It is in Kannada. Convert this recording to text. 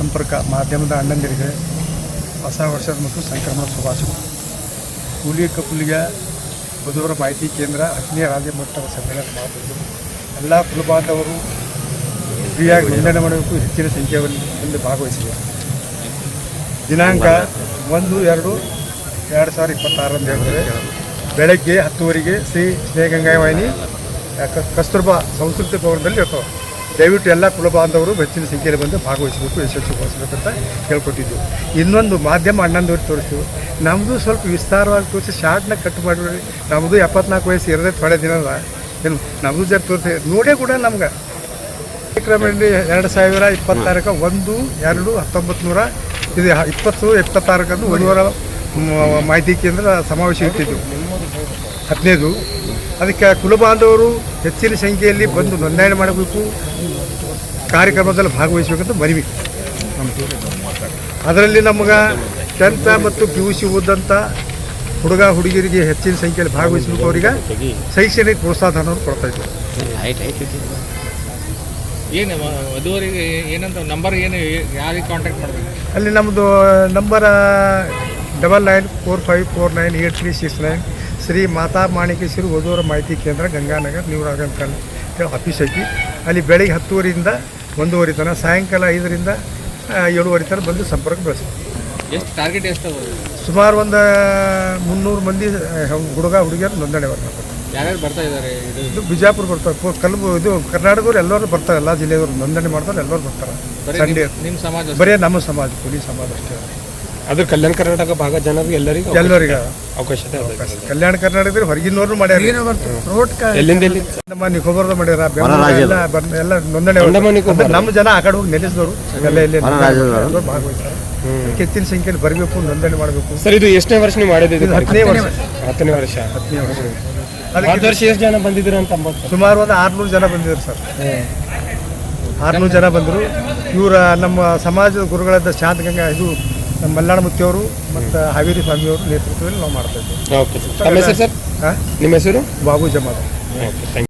ಸಂಪರ್ಕ ಮಾಧ್ಯಮದ ಅಣ್ಣಂದಿರಿಗೆ ಹೊಸ ವರ್ಷದ ಮತ್ತು ಸಂಕ್ರಮಣ ಶುಭಾಶಯಗಳು ಕೂಲಿಯ ಕಪುಲಿಯ ಬುಧವಾರ ಮಾಹಿತಿ ಕೇಂದ್ರ ಹತ್ತನೇ ರಾಜ್ಯ ಮಟ್ಟದ ಸಮ್ಮೇಳನ ಮಾಡಬೇಕು. ಎಲ್ಲ ಕುಲಬಾಂಧವರು ಫ್ರೀಯಾಗಿ ನೋಂದಣಿ ಮಾಡಬೇಕು. ಹೆಚ್ಚಿನ ಸಂಖ್ಯೆಯಲ್ಲಿ ಭಾಗವಹಿಸಿದೆ. ದಿನಾಂಕ ಒಂದು, ಎರಡು ಎರಡು ಸಾವಿರದ ಇಪ್ಪತ್ತಾರರಂದು ಹೇಳಿದ್ರೆ ಬೆಳಗ್ಗೆ ಹತ್ತುವರೆಗೆ ಶ್ರೀ ಸ್ನೇಹಗಂಗಾಯ ವಾಹಿನಿ ಕಸ್ತೂರ್ಬಾ ಸಂಸ್ಕೃತಿ ಭವನದಲ್ಲಿ ಇರ್ತವೆ. ದಯವಿಟ್ಟು ಎಲ್ಲ ಕುಲಬಾಂಧವರು ಹೆಚ್ಚಿನ ಸಂಖ್ಯೆಯಲ್ಲಿ ಬಂದು ಭಾಗವಹಿಸಬೇಕು ಯಶಸ್ವಿಗೊಳಿಸಬೇಕಂತ ಕೇಳ್ಕೊಟ್ಟಿದ್ದು ಇನ್ನೊಂದು ಮಾಧ್ಯಮ ಅಣ್ಣಂದವ್ರು ತೋರಿಸ್ತೀವಿ ನಮ್ಮದು ಸ್ವಲ್ಪ ವಿಸ್ತಾರವಾಗಿ ತೋರಿಸಿ ಶಾರ್ಟ್ನ ಕಟ್ ಮಾಡಿ ನಮ್ಮದು ಎಪ್ಪತ್ನಾಲ್ಕು ವಯಸ್ಸು ಇರದೇ ಥೊಡೆ ದಿನದ. ಏನು ನಮ್ಮದು ಜರ ತೋರಿಸಿ. ನೋಡೇ ಕೂಡ ನಮ್ಗೆ. ಕಾರ್ಯಕ್ರಮದಲ್ಲಿ ಎರಡು ಸಾವಿರ ಇಪ್ಪತ್ತಾರಕ್ಕೆ ಒಂದು, ಎರಡು ಹತ್ತೊಂಬತ್ತು ನೂರ ಇದು ಇಪ್ಪತ್ತು ಇಪ್ಪತ್ತಾರಕ್ಕಂದು ವಾರ ಮಾಹಿತಿ ಕೇಂದ್ರ ಸಮಾವೇಶ ಇಟ್ಟಿದ್ದು. ಹದಿನೈದು. ಅದಕ್ಕೆ ಕುಲಬಾಂಧವರು ಹೆಚ್ಚಿನ ಸಂಖ್ಯೆಯಲ್ಲಿ ಬಂದು ನೋಂದಣಿ ಮಾಡಬೇಕು. ಕಾರ್ಯಕ್ರಮದಲ್ಲಿ ಭಾಗವಹಿಸಬೇಕಂತ ಮನವಿ. ಅದರಲ್ಲಿ ನಮ್ಗೆ ಟೆಂತ್ ಮತ್ತು ಪಿ ಯು ಸಿ ಓದಂಥ ಹುಡುಗ ಹುಡುಗಿಯರಿಗೆ ಹೆಚ್ಚಿನ ಸಂಖ್ಯೆಯಲ್ಲಿ ಭಾಗವಹಿಸಬೇಕು ಅವರಿಗೆ ಶೈಕ್ಷಣಿಕ ಪ್ರೋತ್ಸಾಹವನ್ನು ಕೊಡ್ತಾ ಇದ್ದೀವಿ. ಏನು ವಧುವರಿಗೆ ಏನಂತ ನಂಬರ್ ಏನು ಯಾರಿಗೆ ಕಾಂಟ್ಯಾಕ್ಟ್ ಮಾಡಬೇಕು ಅಲ್ಲಿ ನಮ್ಮದು number double nine four five four nine eight three six nine Shri Mata Manikeshwari ಓದೋರ ಮಾಹಿತಿ ಕೇಂದ್ರ ಗಂಗಾನಗರ್ ನ್ಯೂ ರಾಘವನ್ ಹೇಳಿ ಆಫೀಸ್ ಐತಿ. ಅಲ್ಲಿ ಬೆಳಿಗ್ಗೆ ಹತ್ತುವರೆಯಿಂದ ಒಂದೂವರೆ ತನಕ ಸಾಯಂಕಾಲ ಐದರಿಂದ ಏಳುವರೆ ತನಕ ಬಂದು ಸಂಪರ್ಕ ಬೆಳೆಸ್ತೀವಿ. ಎಷ್ಟು ಟಾರ್ಗೆಟ್ ಎಷ್ಟು ಸುಮಾರು ಒಂದು ಮುನ್ನೂರು ಮಂದಿ ಹುಡುಗ ಹುಡುಗಿಯರು ನೋಂದಣಿ ಬರ್ತಾರೆ ಯಾರ್ಯಾರು ಬರ್ತಾ ಇದ್ದಾರೆ ಇದು? ಬಿಜಾಪುರ ಬರ್ತಾರೆ. ಕಲ್ಬು ಇದು ಕರ್ನಾಟಕದವ್ರು ಎಲ್ಲರೂ ಬರ್ತಾರೆ. ಎಲ್ಲ ಜಿಲ್ಲೆಯವರು ನೋಂದಣಿ ಮಾಡ್ತಾರೆ ಎಲ್ಲರೂ ಬರ್ತಾರೆ. ಬರೀ ಸಂಡೇ. ನಿಮ್ಮ ಸಮಾಜ ಬರೀ ನಮ್ಮ ಸಮಾಜ ಕೂಲಿ ಸಮಾಜ ಅಷ್ಟೇ. ಅದು ಕಲ್ಯಾಣ ಕರ್ನಾಟಕ ಭಾಗ ಜನರಿಗೆ ಎಲ್ಲರಿಗೂ ಎಲ್ಲರಿಗೂ. ಅವಕಾಶ. ಕಲ್ಯಾಣ ಕರ್ನಾಟಕದ ಹೊರಗಿನವ್ರು ಮಾಡ್ಯಾರ. ಎಲ್ಲಿಂದ ಎಲ್ಲಿ? ನಮ್ಮ ನಿಕೋಬಾರ್ದ ಮಾಡ್ಯಾರ. ಬೆಂಗಳೂರು ಎಲ್ಲ ಎಲ್ಲ ನೋಂದಣಿ. ನಮ್ಮ ಜನ ಆ ಕಡೆ ಹೋಗಿ ನೆಲೆಸಿದವರು. ಎಲ್ಲ ಇಲ್ಲಿ ಹೆಚ್ಚಿನ ಸಂಖ್ಯೆಯಲ್ಲಿ ಬರಬೇಕು ನೋಂದಣಿ ಮಾಡಬೇಕು. ಸರ್ ಇದು ಎಷ್ಟನೇ ವರ್ಷ ನೀವು ಮಾಡಿದ್ದು? ಇದು ಹತ್ತನೇ ವರ್ಷ. ಹತ್ತನೇ ವರ್ಷ. ಹತ್ತನೇ ವರ್ಷ. ಹೋದ ವರ್ಷ ಎಷ್ಟು ಜನ ಬಂದಿದ್ರು ಅಂತ ಸುಮಾರು ಒಂದು ಆರ್ನೂರು ಜನ ಬಂದಿದ್ರು ಸರ್. ಆರ್ನೂರು ಜನ ಬಂದರು. ಇವರ ನಮ್ಮ ಸಮಾಜದ ಗುರುಗಳಾದ ಶಾಂತಗಂಗಾ ಇದು ನಮ್ಮ ಮುಖ್ಯವರು ಮುತ್ತಿಯವರು ಮತ್ತು ಹಾವೇರಿ ಸ್ವಾಮಿಯವರು ನೇತೃತ್ವದಲ್ಲಿ ನಾವು ಮಾಡ್ತಾ ಇದ್ದೀವಿ. ಓಕೆ ಸರ್ ತಮ್ಮ ಹೆಸರು ಸರ್ ಹಾಂ ನಿಮ್ಮ ಹೆಸರು? Babu ಜಮಾದ okay thank